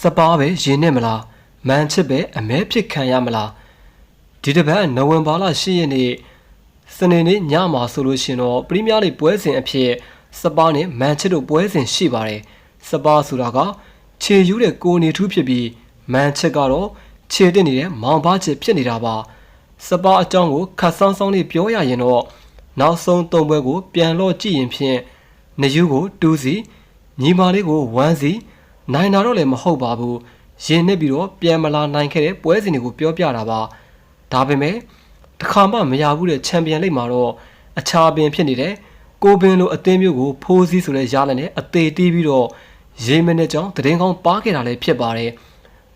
စပါးပဲရင်နဲ့မလားမန်ချစ်ပဲအမဲဖြစ်ခံရမလားဒီတစ်ပတ်နိုဝင်ဘာလ10ရက်နေ့စနေနေ့ညမှာဆိုလို့ရှင်တော့ပရီးမီးယားလိပွဲစဉ်အဖြစ်စပါးနဲ့မန်ချစ်တို့ပွဲစဉ်ရှိပါတယ်စပါးဆိုတာကခြေယူးတဲ့ကိုနေထူးဖြစ်ပြီးမန်ချစ်ကတော့ခြေတက်နေတဲ့မောင်ပါချစ်ဖြစ်နေတာပါစပါးအကြောင်းကိုခတ်ဆောင်းဆောင်းလေးပြောရရင်တော့နောက်ဆုံးသုံးပွဲကို ပြန်လော့ကြည့်ရင်ဖြင့်နယူးကို2စီညီမလေးကို1စီ နိုင်တာတော့လည်းမဟုတ်ပါဘူးရင်နစ်ပြီးတော့ပြန်မလာနိုင်ခဲ့တဲ့ပွဲစဉ်တွေကိုပြောပြတာပါဒါပေမဲ့တစ်ခါမှမရဘူးတဲ့ချန်ပီယံလိမှာတော့အခြားပင်ဖြစ်နေတဲ့ကိုပင်လိုအသင်းမျိုးကိုဖိုးစည်းဆိုတဲ့ရလနဲ့အသေးတီးပြီးတော့ရေမနဲ့ကြောင့်တည်င်းကောင်းပါခဲ့တာလည်းဖြစ်ပါတယ်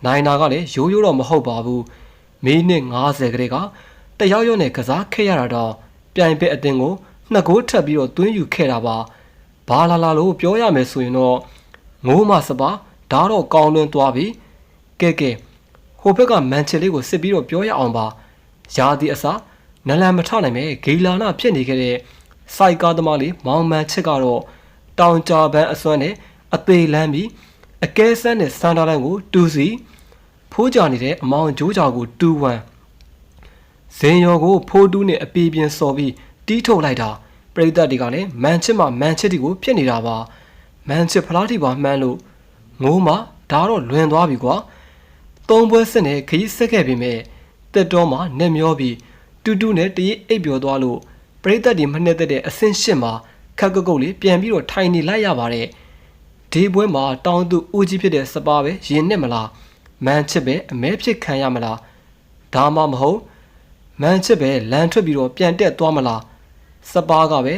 နိုင်တာကလည်းရိုးရိုးတော့မဟုတ်ပါဘူးမိနစ်90ခရေကတယောက်ယောက်နဲ့ကစားခဲ့ရတာတော့ပြိုင်ပဲအသင်းကိုနှစ်ဂိုးထပ်ပြီးတော့သွင်းယူခဲ့တာပါဘာလာလာလို့ပြောရမယ်ဆိုရင်တော့ ငိုးမစပါဒါတော့ကောင်းလွန်းသွားပြီကဲကဲဟိုဘက်ကမန်ချယ်လေးကိုစစ်ပြီးတော့ပြောရအောင်ပါရာသီအစားနလန်မထနိုင်မဲ့ဂေလာနာဖြစ်နေခဲ့တဲ့စိုက်ကားသမားလေးမောင်မန်ချစ်ကတော့တောင်ကြပန်းအစွမ်းနဲ့အသေးလမ်းပြီးအကဲဆန်းတဲ့စန်တာလန်ကိုတူစီဖိုးကြနေတဲ့အမောင်ဂျိုးကြော်ကိုတူဝမ်ဇင်ယော်ကိုဖိုးတူးနဲ့အပီးပြင်းစော်ပြီးတီးထုတ်လိုက်တာပရိသတ်တွေကလည်းမန်ချစ်မှမန်ချစ်တီကိုဖြစ်နေတာပါ မန်ချစ်ဖလားတီပါမှန်းလို့ငိုးမှဒါတော့လွင်သွားပြီကွာသုံးပွဲစစ်နဲ့ခရီးဆက်ခဲ့ပြီမဲ့တက်တော်မှာနှက်မျောပြီးတူတူနဲ့တရီအိပ်ပျော်သွားလို့ပရိသတ်တွေမနှက်သက်တဲ့အဆင့်ရှစ်မှာခက်ကုတ်ကုတ်လေးပြန်ပြီးတော့ထိုင်နေလိုက်ရပါတယ်ဒီပွဲမှာတောင်းသူဦးကြီးဖြစ်တဲ့စပါပဲရင်နဲ့မလားမန်ချစ်ပဲအမဲဖြစ်ခံရမလားဒါမှမဟုတ်မန်ချစ်ပဲလန်ထွက်ပြီးတော့ပြန်တက်သွားမလားစပါကပဲ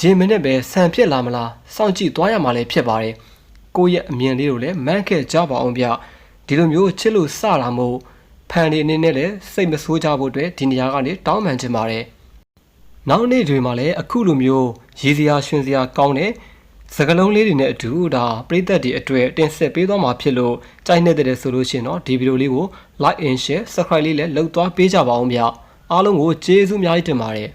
ရင်မနဲ့ပဲဆန်ဖြစ်လာမလားစောင့်ကြည့်သွားရမှာလည်းဖြစ်ပါတယ်ကိုယ့်ရဲ့အမြင်လေးကိုလည်းမန်းခဲ့ကြပါအောင်ဗျဒီလိုမျိုးချစ်လို့စတာမို့ဖန်ဒီအနေနဲ့လည်းစိတ်မဆိုးကြဖို့အတွက်ဒီနေရာကနေတောင်းပန်ချင်ပါတယ်နောက်နေ့တွေမှာလည်းအခုလိုမျိုးရည်စရာရှင်စရာကောင်းတဲ့စကလုံးလေးတွေနဲ့အတူဒါပရိသတ်တွေအတွေ့တင်ဆက်ပေးသွားမှာဖြစ်လို့ကြိုက်နေတဲ့ဆိုလို့ရှိရင်တော့ဒီဗီဒီယိုလေးကို like and share subscribe လေးလည်းလုပ်သွားပေးကြပါအောင်ဗျအားလုံးကိုကျေးဇူးအများကြီးတင်ပါတယ်